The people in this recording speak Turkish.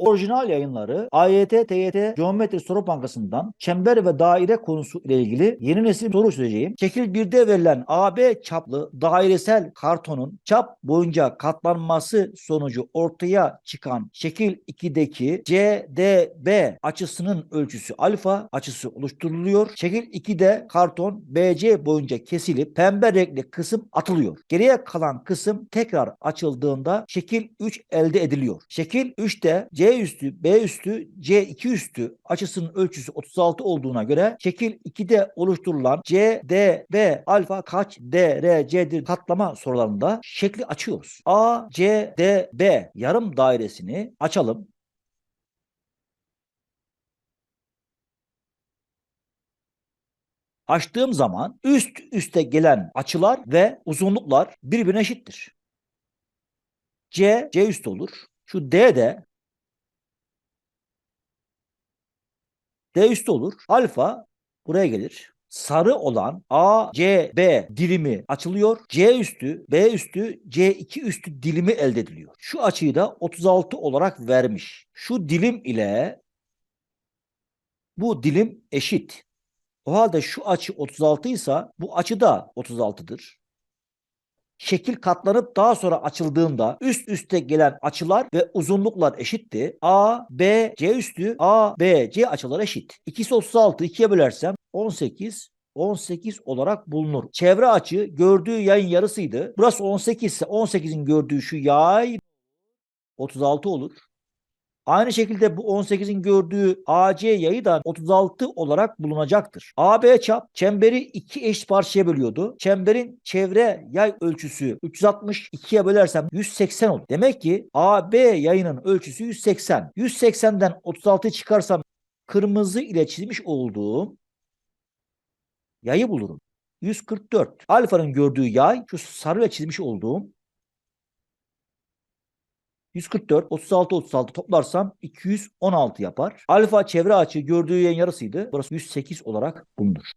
Orijinal yayınları AYT, TYT Geometri Soru Bankası'ndan çember ve daire konusu ile ilgili yeni nesil soru çözeceğim. Şekil 1'de verilen AB çaplı dairesel kartonun çap boyunca katlanması sonucu ortaya çıkan şekil 2'deki CDB açısının ölçüsü alfa açısı oluşturuluyor. Şekil 2'de karton BC boyunca kesilip pembe renkli kısım atılıyor. Geriye kalan kısım tekrar açıldığında şekil 3 elde ediliyor. Şekil 3'te C üstü, B üstü, C2 üstü açısının ölçüsü 36 olduğuna göre şekil 2'de oluşturulan CDB alfa kaç derecedir katlama sorularında şekli açıyoruz. A, C, D, B yarım dairesini açalım. Açtığım zaman üst üste gelen açılar ve uzunluklar birbirine eşittir. C, C üstü olur. Şu D de D üstü olur. Alfa buraya gelir. Sarı olan A, C, B dilimi açılıyor. C üstü, B üstü, C2 üstü dilimi elde ediliyor. Şu açıyı da 36 olarak vermiş. Şu dilim ile bu dilim eşit. O halde şu açı 36 ise bu açı da 36'dır. Şekil katlanıp daha sonra açıldığında üst üste gelen açılar ve uzunluklar eşitti. A, B, C üstü, A, B, C açılar eşit. İkisi 36, ikiye bölersem 18, 18 olarak bulunur. Çevre açı gördüğü yayın yarısıydı. Burası 18 ise 18'in gördüğü şu yay 36 olur. Aynı şekilde bu 18'in gördüğü AC yayı da 36 olarak bulunacaktır. AB çap çemberi iki eşit parçaya bölüyordu. Çemberin çevre yay ölçüsü 360 ikiye bölersem 180 olur. Demek ki AB yayının ölçüsü 180. 180'den 36 çıkarsam kırmızı ile çizmiş olduğum yayı bulurum. 144. Alfa'nın gördüğü yay şu sarı ile çizmiş olduğum 144, 36, 36 toplarsam 216 yapar. Alfa çevre açı gördüğü yayın yarısıydı. Burası 108 olarak bulunur.